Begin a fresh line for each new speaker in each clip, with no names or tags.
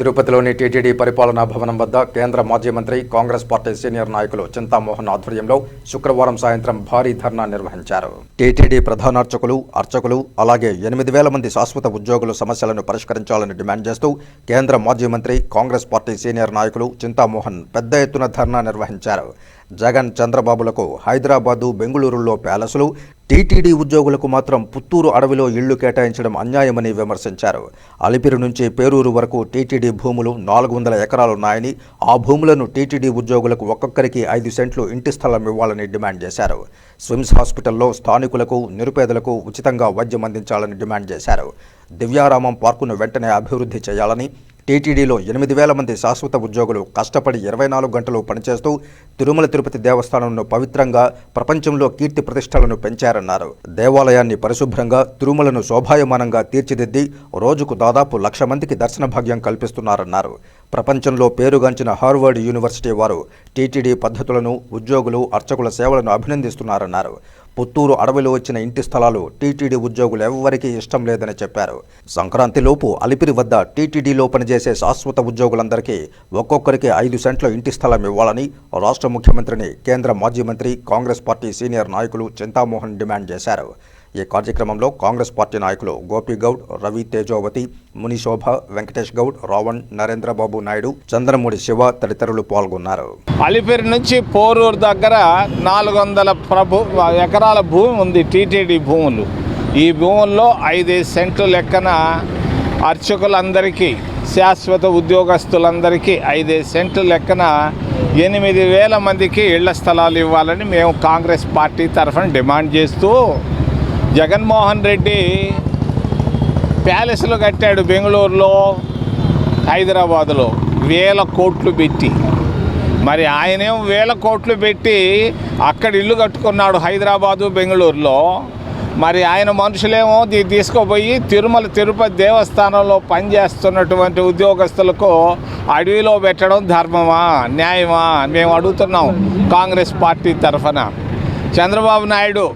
తిరుపతిలోని టీటీడీ పరిపాలనా భవనం వద్ద కేంద్ర మాజీ మంత్రి కాంగ్రెస్ పార్టీ సీనియర్ నాయకులు చింతామోహన్ ఆధ్వర్యంలో శుక్రవారం సాయంత్రం భారీ ధర్నా నిర్వహించారు. టీటీడీ ప్రధాన అర్చకులు అర్చకులు అలాగే ఎనిమిది వేల మంది శాశ్వత ఉద్యోగుల సమస్యలను పరిష్కరించాలని డిమాండ్ చేస్తూ కేంద్ర మాజీ మంత్రి కాంగ్రెస్ పార్టీ సీనియర్ నాయకులు చింతామోహన్ పెద్ద ఎత్తున ధర్నా నిర్వహించారు. జగన్ చంద్రబాబులకు హైదరాబాదు బెంగళూరులో ప్యాలెసులు టీటీడీ ఉద్యోగులకు మాత్రం పుత్తూరు అడవిలో ఇళ్ళు కేటాయించడం అన్యాయమని విమర్శించారు. అలిపిరి నుంచి పేరూరు వరకు టీటీడీ భూములు నాలుగు వందల ఎకరాలున్నాయని ఆ భూములను టీటీడీ ఉద్యోగులకు ఒక్కొక్కరికి ఐదు సెంట్లు ఇంటి స్థలం ఇవ్వాలని డిమాండ్ చేశారు. స్విమ్స్ హాస్పిటల్లో స్థానికులకు నిరుపేదలకు ఉచితంగా వైద్యం అందించాలని డిమాండ్ చేశారు. దివ్యారామం పార్కును వెంటనే అభివృద్ధి చేయాలని టీటీడీలో ఎనిమిది వేల మంది శాశ్వత ఉద్యోగులు కష్టపడి ఇరవై నాలుగు గంటలు పనిచేస్తూ తిరుమల తిరుపతి దేవస్థానంను పవిత్రంగా ప్రపంచంలో కీర్తి ప్రతిష్టలను పెంచారన్నారు. దేవాలయాన్ని పరిశుభ్రంగా తిరుమలను శోభాయమానంగా తీర్చిదిద్ది రోజుకు దాదాపు లక్ష మందికి దర్శన భాగ్యం కల్పిస్తున్నారన్నారు. ప్రపంచంలో పేరుగాంచిన హార్వర్డ్ యూనివర్సిటీ వారు టీటీడీ పద్ధతులను ఉద్యోగులు అర్చకుల సేవలను అభినందిస్తున్నారన్నారు. పుత్తూరు అడవిలో వచ్చిన ఇంటి స్థలాలు టీటీడీ ఉద్యోగులు ఎవ్వరికీ ఇష్టం లేదని చెప్పారు. సంక్రాంతిలోపు అలిపిరి వద్ద టీటీడీలో పనిచేసే శాశ్వత ఉద్యోగులందరికీ ఒక్కొక్కరికి ఐదు సెంట్ల ఇంటి స్థలం ఇవ్వాలని రాష్ట్ర ముఖ్యమంత్రిని కేంద్ర మాజీ మంత్రి కాంగ్రెస్ పార్టీ సీనియర్ నాయకులు చింతామోహన్ డిమాండ్ చేశారు. ఈ కార్యక్రమంలో కాంగ్రెస్ పార్టీ నాయకులు గోపిగౌడ్ రవి తేజోవతి మునిశోభ వెంకటేష్ గౌడ్ రావణ్ నరేంద్రబాబు నాయుడు చంద్రమూడి శివ తదితరులు పాల్గొన్నారు.
అలిపిరి నుంచి పోరూరు దగ్గర నాలుగు వందల ప్రభు ఎకరాల భూమి ఉంది టీటీడీ భూములు. ఈ భూముల్లో ఐదైదు సెంట్లు లెక్కన అర్చకులందరికీ శాశ్వత ఉద్యోగస్తులందరికీ ఐదైదు సెంట్లు లెక్కన ఎనిమిది వేల మందికి ఇళ్ళ స్థలాలు ఇవ్వాలని మేము కాంగ్రెస్ పార్టీ తరఫున డిమాండ్ చేస్తూ జగన్మోహన్ రెడ్డి ప్యాలెస్లు కట్టాడు బెంగళూరులో హైదరాబాదులో. వేల కోట్లు పెట్టి. మరి ఆయనేం వేల కోట్లు పెట్టి అక్కడ ఇల్లు కట్టుకున్నాడు హైదరాబాదు బెంగళూరులో. మరి ఆయన మనుషులేమో దీ తీసుకుపోయి తిరుమల తిరుపతి దేవస్థానంలో పనిచేస్తున్నటువంటి ఉద్యోగస్తులకు అడవిలో పెట్టడం ధర్మమా న్యాయమా మేము అడుగుతున్నాం కాంగ్రెస్ పార్టీ తరఫున. చంద్రబాబు నాయుడు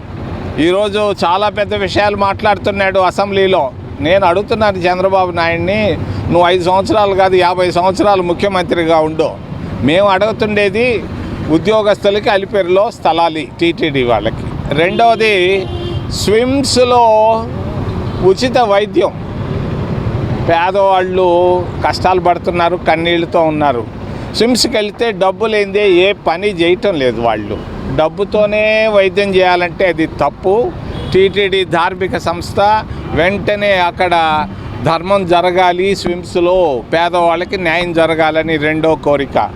ఈరోజు చాలా పెద్ద విషయాలు మాట్లాడుతున్నాడు అసెంబ్లీలో. నేను అడుగుతున్నాను చంద్రబాబు నాయుడిని నువ్వు ఐదు సంవత్సరాలు కాదు యాభై సంవత్సరాలు ముఖ్యమంత్రిగా ఉండు. మేము అడుగుతుండేది ఉద్యోగస్తులకి అలిపేరులో స్థలాలు టీటీడీ వాళ్ళకి. రెండవది స్విమ్స్లో ఉచిత వైద్యం. పేదవాళ్ళు కష్టాలు పడుతున్నారు కన్నీళ్ళతో ఉన్నారు. స్విమ్స్కి వెళ్తే డబ్బు లేనిదే ఏ పని చేయటం లేదు వాళ్ళు. డబ్బుతోనే వైద్యం చేయాలంటే అది తప్పు. టీటీడీ ధార్మిక సంస్థ వెంటనే అక్కడ ధర్మం జరగాలి స్విమ్స్లో పేదవాళ్ళకి న్యాయం జరగాలని రెండో కోరిక.